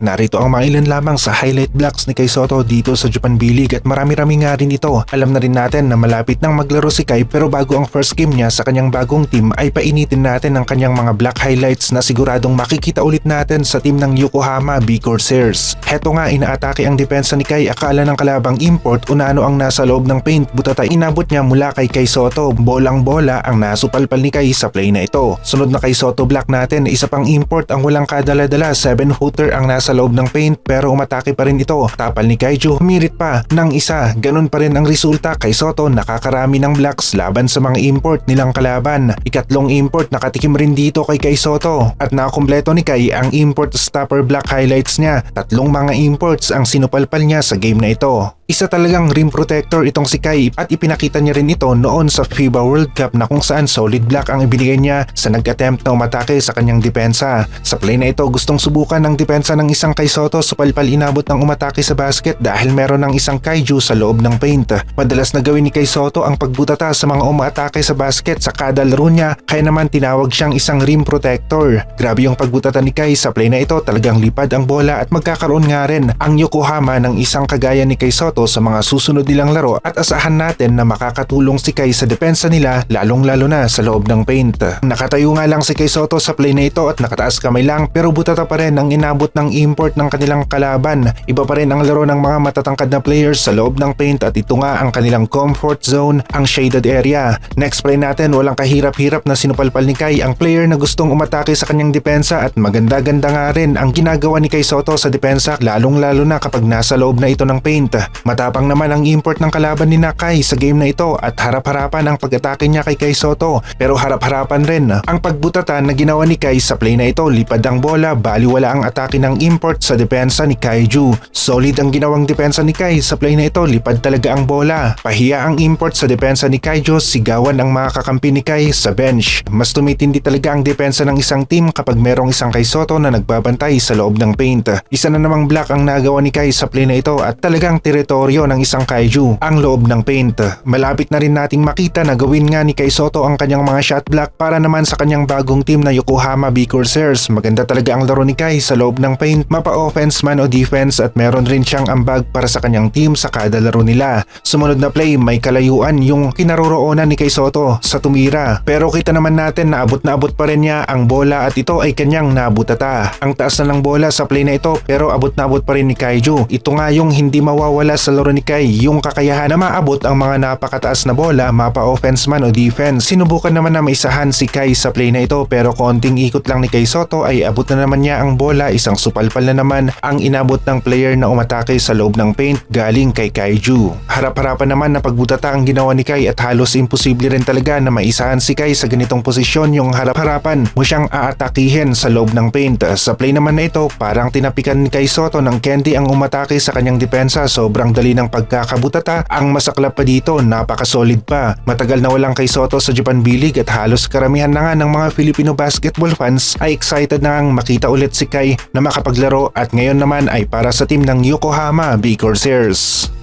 Narito ang mga ilan lamang sa highlight blocks ni Kai Soto dito sa Japan B-League at marami-rami nga rin ito. Alam na rin natin na malapit nang maglaro si Kai pero bago ang first game niya sa kanyang bagong team ay painitin natin ang kanyang mga black highlights na siguradong makikita ulit natin sa team ng Yokohama B Corsairs. Heto nga inaatake ang depensa ni Kai akala ng kalabang import unano ang nasa loob ng paint butata inabot niya mula kay Kai Soto. Bolang bola ang nasupalpal ni Kai sa play na ito. Sunod na kay Soto block natin isa pang import ang walang kadala-dala 7 footer ang nasa loob ng paint pero umatake pa rin ito. Tapal ni Kaiju humirit pa ng isa. Ganun pa rin ang resulta kay Soto nakakarami ng blocks laban sa mga import nilang kalaban. Ikatlong import nakatikim rin dito kay Kai Soto at nakakumpleto ni Kai ang import stopper block highlights niya. Tatlong mga imports ang sinupalpal niya sa game na ito. Isa talagang rim protector itong si Kai at ipinakita niya rin ito noon sa FIBA World Cup na kung saan solid block ang ibinigay niya sa nag-attempt na umatake sa kanyang depensa. Sa play na ito gustong subukan ng depensa ng isang Kai Soto supalpal inabot ng umatake sa basket dahil meron ng isang Kaiju sa loob ng paint. Madalas na gawin ni Kai Soto ang pagbutata sa mga umaatake sa basket sa kada laro niya kaya naman tinawag siyang isang rim protector. Grabe yung pagbutata ni Kai sa play na ito talagang lipad ang bola at magkakaroon nga rin ang Yokohama ng isang kagaya ni Kai Soto sa mga susunod nilang laro at asahan natin na makakatulong si Kai sa depensa nila lalong lalo na sa loob ng paint. Nakatayo nga lang si Kai Soto sa play na ito at nakataas kamay lang pero butata pa rin ang inabot ng import ng kanilang kalaban. Iba pa rin ang laro ng mga matatangkad na players sa loob ng paint at ito nga ang kanilang comfort zone, ang shaded area. Next play natin walang kahirap-hirap na sinupalpal ni Kai ang player na gustong umatake sa kanyang depensa at maganda-ganda nga rin ang ginagawa ni Kai Soto sa depensa lalong lalo na kapag nasa loob na ito ng paint. Matapang naman ang import ng kalaban ni Nakai sa game na ito at harap-harapan ang pag-atake niya kay Kai Soto pero harap-harapan rin ang pagbutatan na ginawa ni Kai sa play na ito lipad ang bola baliwala ang atake ng import sa depensa ni Kaiju. Solid ang ginawang depensa ni Kai sa play na ito lipad talaga ang bola. Pahiya ang import sa depensa ni Kaiju sigawan ang mga kakampi ni Kai sa bench. Mas tumitindi talaga ang depensa ng isang team kapag merong isang Kai Soto na nagbabantay sa loob ng paint. Isa na namang block ang nagawa ni Kai sa play na ito at talagang teritoryo ng isang kaiju ang loob ng paint. Malapit na rin nating makita na gawin nga ni Kai Soto ang kanyang mga shot block para naman sa kanyang bagong team na Yokohama B Corsairs. Maganda talaga ang laro ni Kai sa loob ng paint, mapa offense man o defense at meron rin siyang ambag para sa kanyang team sa kada laro nila. Sumunod na play, may kalayuan yung kinaroroonan ni Kai Soto sa tumira. Pero kita naman natin na abot na abot pa rin niya ang bola at ito ay kanyang nabutata. Ang taas na ng bola sa play na ito pero abot na abot pa rin ni Kaiju. Ito nga yung hindi mawawala sa laro ni Kai, yung kakayahan na maabot ang mga napakataas na bola, mapa offense man o defense. Sinubukan naman na maisahan si Kai sa play na ito pero konting ikot lang ni Kai Soto ay abot na naman niya ang bola, isang supalpal na naman ang inabot ng player na umatake sa loob ng paint galing kay Kaiju. Harap-harapan naman na pagbutata ang ginawa ni Kai at halos imposible rin talaga na maisahan si Kai sa ganitong posisyon yung harap-harapan mo siyang aatakihin sa loob ng paint. Sa play naman na ito, parang tinapikan ni Kai Soto ng candy ang umatake sa kanyang depensa. Sobrang dali ng pagkakabutata. Ang masaklap pa dito, napaka-solid pa. Matagal na walang Kai Soto sa Japan B-League at halos karamihan na nga ng mga Filipino basketball fans ay excited na ngang makita ulit si Kai na makapaglaro at ngayon naman ay para sa team ng Yokohama B Corsairs.